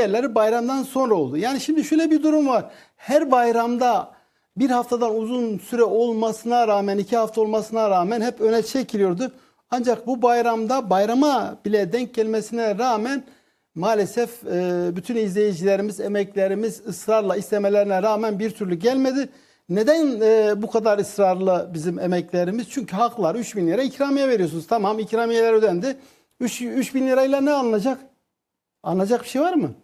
Diğerleri bayramdan sonra oldu. Yani şimdi şöyle bir durum var. Her bayramda bir haftadan uzun süre olmasına rağmen, iki hafta olmasına rağmen hep öne çekiliyordu. Ancak bu bayramda bayrama bile denk gelmesine rağmen maalesef e, bütün izleyicilerimiz, emeklerimiz ısrarla istemelerine rağmen bir türlü gelmedi. Neden e, bu kadar ısrarlı bizim emeklerimiz? Çünkü haklar 3 bin lira ikramiye veriyorsunuz. Tamam ikramiyeler ödendi. 3, 3 bin lirayla ne alınacak? Anlayacak bir şey var mı?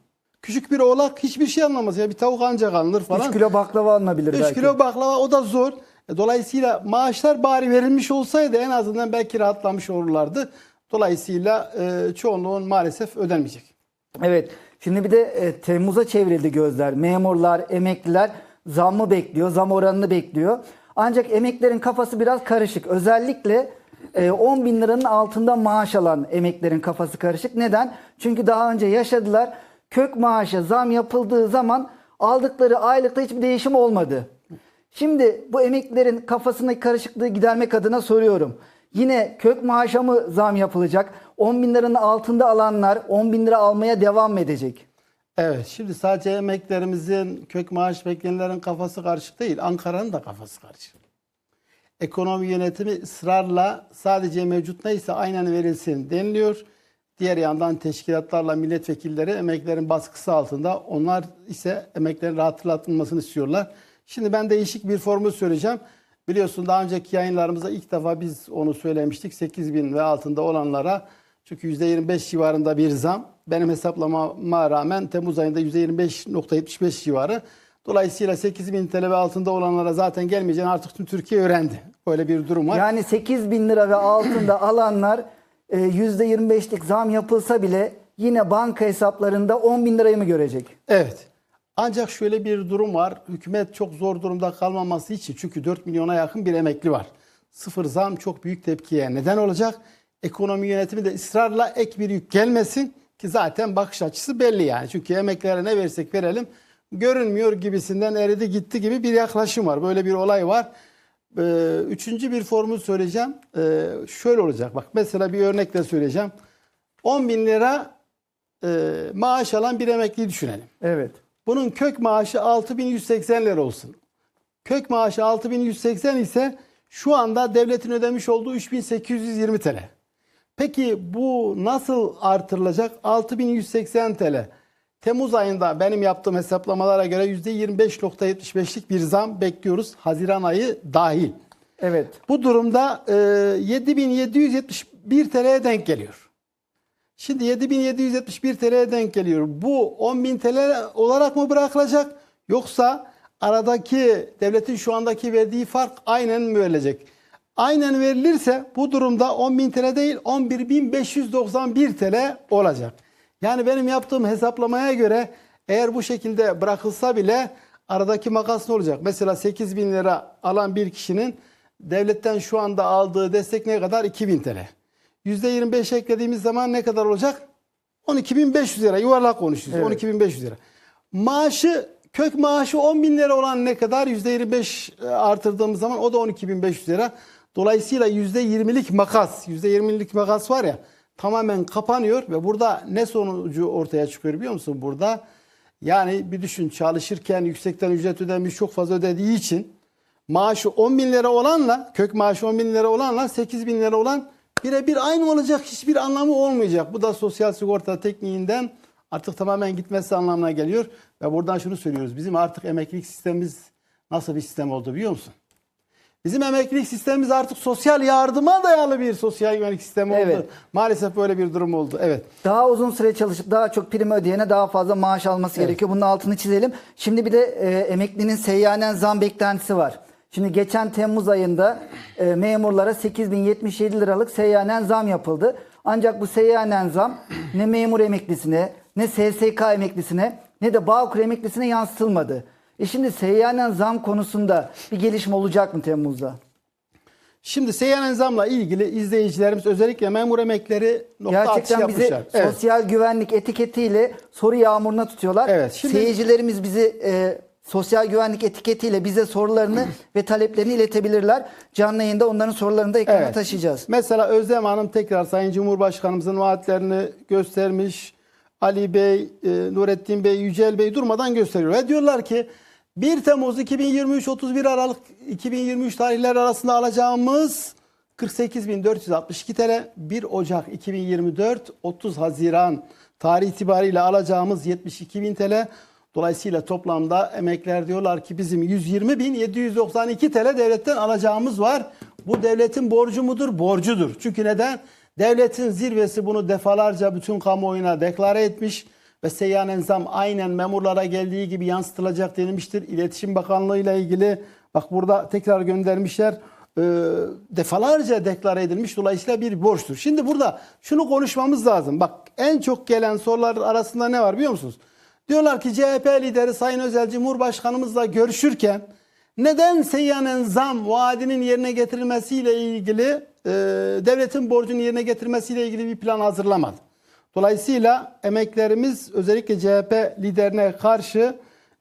Küçük bir oğlak hiçbir şey anlamaz. Ya bir tavuk ancak alınır falan. 3 kilo baklava alınabilir 3 belki. kilo baklava o da zor. E, Dolayısıyla maaşlar bari verilmiş olsaydı en azından belki rahatlamış olurlardı. Dolayısıyla e, çoğunluğun maalesef ödenmeyecek. Evet. Şimdi bir de e, Temmuz'a çevrildi gözler. Memurlar, emekliler zammı bekliyor, zam oranını bekliyor. Ancak emeklerin kafası biraz karışık. Özellikle e, 10 bin liranın altında maaş alan emeklerin kafası karışık. Neden? Çünkü daha önce yaşadılar. Kök maaşa zam yapıldığı zaman aldıkları aylıkta hiçbir değişim olmadı. Şimdi bu emeklilerin kafasındaki karışıklığı gidermek adına soruyorum. Yine kök maaşa mı zam yapılacak? 10 bin liranın altında alanlar 10 bin lira almaya devam mı edecek? Evet şimdi sadece emeklerimizin kök maaş bekleyenlerin kafası karışık değil. Ankara'nın da kafası karışık. Ekonomi yönetimi ısrarla sadece mevcut neyse aynen verilsin deniliyor. Diğer yandan teşkilatlarla milletvekilleri emeklerin baskısı altında. Onlar ise emeklerin rahatlatılmasını istiyorlar. Şimdi ben değişik bir formül söyleyeceğim. Biliyorsun daha önceki yayınlarımızda ilk defa biz onu söylemiştik. 8 bin ve altında olanlara çünkü %25 civarında bir zam. Benim hesaplamama rağmen Temmuz ayında %25.75 civarı. Dolayısıyla 8 bin TL ve altında olanlara zaten gelmeyeceğini artık tüm Türkiye öğrendi. Böyle bir durum var. Yani 8 bin lira ve altında alanlar %25'lik zam yapılsa bile yine banka hesaplarında 10 bin lirayı mı görecek? Evet. Ancak şöyle bir durum var. Hükümet çok zor durumda kalmaması için çünkü 4 milyona yakın bir emekli var. Sıfır zam çok büyük tepkiye neden olacak. Ekonomi yönetimi de ısrarla ek bir yük gelmesin ki zaten bakış açısı belli yani. Çünkü emeklilere ne versek verelim görünmüyor gibisinden eridi gitti gibi bir yaklaşım var. Böyle bir olay var. Ee, üçüncü bir formül söyleyeceğim. Ee, şöyle olacak bak mesela bir örnekle söyleyeceğim. 10 bin lira e, maaş alan bir emekliyi düşünelim. Evet. Bunun kök maaşı 6180 lira olsun. Kök maaşı 6180 ise şu anda devletin ödemiş olduğu 3820 TL. Peki bu nasıl artırılacak? 6180 TL. Temmuz ayında benim yaptığım hesaplamalara göre %25.75'lik bir zam bekliyoruz. Haziran ayı dahil. Evet. Bu durumda e, 7771 TL'ye denk geliyor. Şimdi 7771 TL'ye denk geliyor. Bu 10.000 TL olarak mı bırakılacak yoksa aradaki devletin şu andaki verdiği fark aynen mi verilecek? Aynen verilirse bu durumda 10.000 TL değil 11.591 TL olacak. Yani benim yaptığım hesaplamaya göre eğer bu şekilde bırakılsa bile aradaki makas ne olacak? Mesela 8 bin lira alan bir kişinin devletten şu anda aldığı destek ne kadar? 2000 TL. %25 eklediğimiz zaman ne kadar olacak? 12.500 lira yuvarlak konuşuyoruz. Evet. 12.500 lira. Maaşı kök maaşı 10 bin lira olan ne kadar? %25 artırdığımız zaman o da 12.500 lira. Dolayısıyla %20'lik makas, %20'lik makas var ya tamamen kapanıyor ve burada ne sonucu ortaya çıkıyor biliyor musun? Burada yani bir düşün çalışırken yüksekten ücret ödemiş çok fazla ödediği için maaşı 10 bin lira olanla kök maaşı 10 bin lira olanla 8 bin lira olan birebir aynı olacak hiçbir anlamı olmayacak. Bu da sosyal sigorta tekniğinden artık tamamen gitmesi anlamına geliyor. Ve buradan şunu söylüyoruz bizim artık emeklilik sistemimiz nasıl bir sistem oldu biliyor musun? Bizim emeklilik sistemimiz artık sosyal yardıma dayalı bir sosyal güvenlik sistemi oldu. Evet. Maalesef böyle bir durum oldu. Evet. Daha uzun süre çalışıp daha çok prim ödeyene daha fazla maaş alması Evet. gerekiyor. Bunun altını çizelim. Şimdi bir de e, emeklinin seyyanen zam beklentisi var. Şimdi geçen Temmuz ayında e, memurlara 8077 liralık seyyanen zam yapıldı. Ancak bu seyyanen zam ne memur emeklisine ne SSK emeklisine ne de Bağkur emeklisine yansıtılmadı. E şimdi seyyanen zam konusunda bir gelişme olacak mı Temmuz'da? Şimdi seyyanen zamla ilgili izleyicilerimiz özellikle memur emekleri nokta atışı Gerçekten bizi yapmışlar. Evet. sosyal güvenlik etiketiyle soru yağmuruna tutuyorlar. Evet, şimdi- Seyircilerimiz bizi e, sosyal güvenlik etiketiyle bize sorularını ve taleplerini iletebilirler. Canlı yayında onların sorularını da ekrana Evet. taşıyacağız. Mesela Özlem Hanım tekrar Sayın Cumhurbaşkanımızın vaatlerini göstermiş. Ali Bey, e, Nurettin Bey, Yücel Bey durmadan gösteriyor. Ve diyorlar ki 1 Temmuz 2023 31 Aralık 2023 tarihler arasında alacağımız 48.462 TL, 1 Ocak 2024 30 Haziran tarih itibariyle alacağımız 72.000 TL. Dolayısıyla toplamda emekler diyorlar ki bizim 120.792 TL devletten alacağımız var. Bu devletin borcu mudur? Borcudur. Çünkü neden? Devletin zirvesi bunu defalarca bütün kamuoyuna deklare etmiş ve seyyanen zam aynen memurlara geldiği gibi yansıtılacak denilmiştir. İletişim Bakanlığı ile ilgili bak burada tekrar göndermişler. E, defalarca deklare edilmiş dolayısıyla bir borçtur. Şimdi burada şunu konuşmamız lazım. Bak en çok gelen sorular arasında ne var biliyor musunuz? Diyorlar ki CHP lideri Sayın Özel Cumhurbaşkanımızla görüşürken neden seyyanen zam vaadinin yerine getirilmesiyle ilgili e, devletin borcunu yerine getirmesiyle ilgili bir plan hazırlamadı? Dolayısıyla emeklerimiz özellikle CHP liderine karşı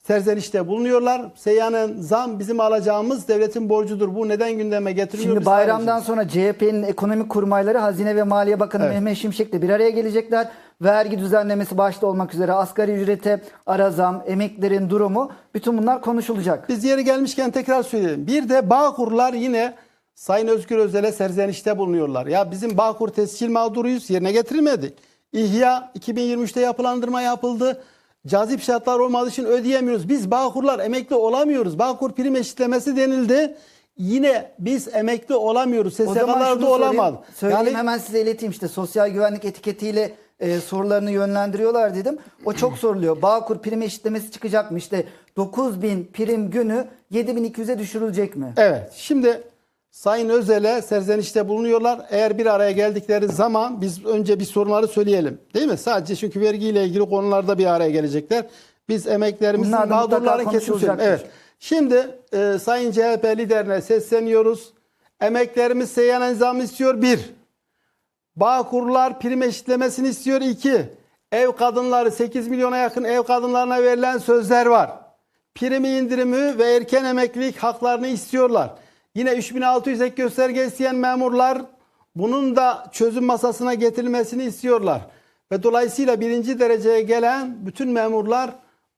serzenişte bulunuyorlar. Seyyanen zam bizim alacağımız devletin borcudur. Bu neden gündeme getiriliyor? Şimdi Biz bayramdan sonra CHP'nin ekonomik kurmayları Hazine ve Maliye Bakanı Evet. Mehmet Şimşek'le bir araya gelecekler. Vergi düzenlemesi başta olmak üzere asgari ücrete ara zam, emeklerin durumu bütün bunlar konuşulacak. Biz yeri gelmişken tekrar söyleyelim. Bir de Bağkurlar yine Sayın Özgür Özel'e serzenişte bulunuyorlar. Ya bizim Bağkur tescil mağduruyuz yerine getirilmedi. İhya 2023'te yapılandırma yapıldı. Cazip şartlar olmadığı için ödeyemiyoruz. Biz Bağkurlar emekli olamıyoruz. Bağkur prim eşitlemesi denildi. Yine biz emekli olamıyoruz. SSK'larda olamadı. Söyleyeyim Yani hemen size ileteyim işte sosyal güvenlik etiketiyle e, sorularını yönlendiriyorlar dedim. O çok soruluyor. Bağkur prim eşitlemesi çıkacak mı? İşte 9000 prim günü 7200'e düşürülecek mi? Evet. Şimdi Sayın Özel'e serzenişte bulunuyorlar. Eğer bir araya geldikleri zaman biz önce bir sorunları söyleyelim. Değil mi? Sadece çünkü vergiyle ilgili konularda bir araya gelecekler. Biz emeklerimizin Bunlar da mutlaka mağdurların kesin konuşulacaktır. Evet. Şimdi e, Sayın CHP liderine sesleniyoruz. Emeklerimiz seyyanen zam istiyor. Bir. Bağkurlar prim eşitlemesini istiyor. İki. Ev kadınları 8 milyona yakın ev kadınlarına verilen sözler var. Primi indirimi ve erken emeklilik haklarını istiyorlar. Yine 3600 ek gösterge isteyen memurlar bunun da çözüm masasına getirilmesini istiyorlar. Ve dolayısıyla birinci dereceye gelen bütün memurlar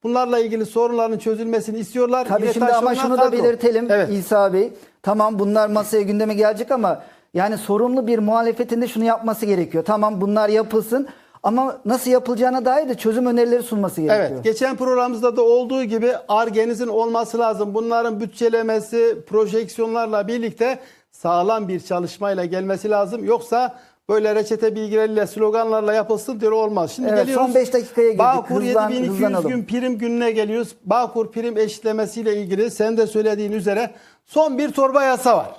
bunlarla ilgili sorunların çözülmesini istiyorlar. Tabii Yine şimdi ama şunu da belirtelim Evet. İsa Bey. Tamam bunlar masaya gündeme gelecek ama yani sorumlu bir muhalefetin de şunu yapması gerekiyor. Tamam bunlar yapılsın ama nasıl yapılacağına dair de çözüm önerileri sunması gerekiyor. Evet, geçen programımızda da olduğu gibi ARGE'nizin olması lazım. Bunların bütçelemesi, projeksiyonlarla birlikte sağlam bir çalışmayla gelmesi lazım. Yoksa böyle reçete bilgileriyle, sloganlarla yapılsın diyor olmaz. Şimdi Evet, geliyoruz. son beş dakikaya girdik. Bağkur Hızlan- 7200 hızlanalım. gün prim gününe geliyoruz. Bağkur prim eşitlemesiyle ilgili sen de söylediğin üzere son bir torba yasa var.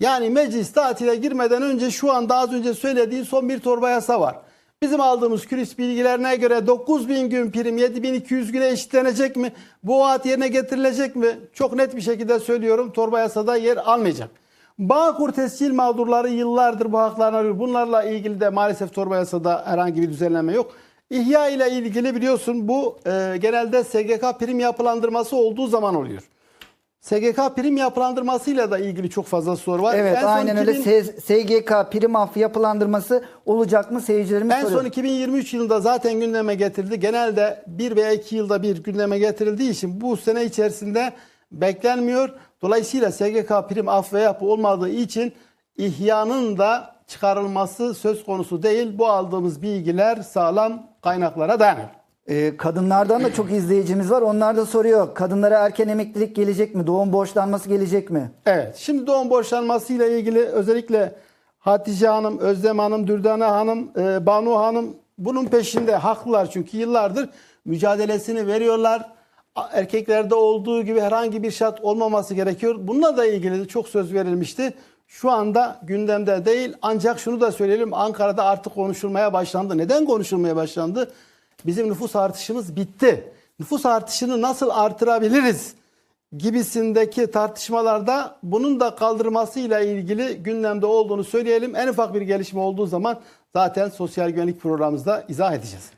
Yani meclis tatile girmeden önce şu anda az önce söylediğin son bir torba yasa var. Bizim aldığımız külis bilgilerine göre 9000 gün prim 7200 güne eşitlenecek mi? Bu vaat yerine getirilecek mi? Çok net bir şekilde söylüyorum torba yasada yer almayacak. Bağkur tescil mağdurları yıllardır bu haklarını arıyor. Bunlarla ilgili de maalesef torba yasada herhangi bir düzenleme yok. İhya ile ilgili biliyorsun bu e, genelde SGK prim yapılandırması olduğu zaman oluyor. SGK prim yapılandırmasıyla da ilgili çok fazla soru var. Evet En aynen öyle 2000 S- SGK prim affı yapılandırması olacak mı seyircilerimiz En soruyor. son 2023 yılında zaten gündeme getirildi. Genelde bir veya iki yılda bir gündeme getirildiği için bu sene içerisinde beklenmiyor. Dolayısıyla SGK prim af ve yapı olmadığı için ihyanın da çıkarılması söz konusu değil. Bu aldığımız bilgiler sağlam kaynaklara dayanıyor. Ee, kadınlardan da çok izleyicimiz var. Onlar da soruyor. Kadınlara erken emeklilik gelecek mi? Doğum borçlanması gelecek mi? Evet. Şimdi doğum borçlanmasıyla ilgili özellikle Hatice Hanım, Özlem Hanım, Dürdane Hanım, e, Banu Hanım bunun peşinde haklılar çünkü yıllardır mücadelesini veriyorlar. Erkeklerde olduğu gibi herhangi bir şart olmaması gerekiyor. Bununla da ilgili de çok söz verilmişti. Şu anda gündemde değil ancak şunu da söyleyelim Ankara'da artık konuşulmaya başlandı. Neden konuşulmaya başlandı? Bizim nüfus artışımız bitti. Nüfus artışını nasıl artırabiliriz? gibisindeki tartışmalarda bunun da kaldırmasıyla ilgili gündemde olduğunu söyleyelim. En ufak bir gelişme olduğu zaman zaten sosyal güvenlik programımızda izah edeceğiz.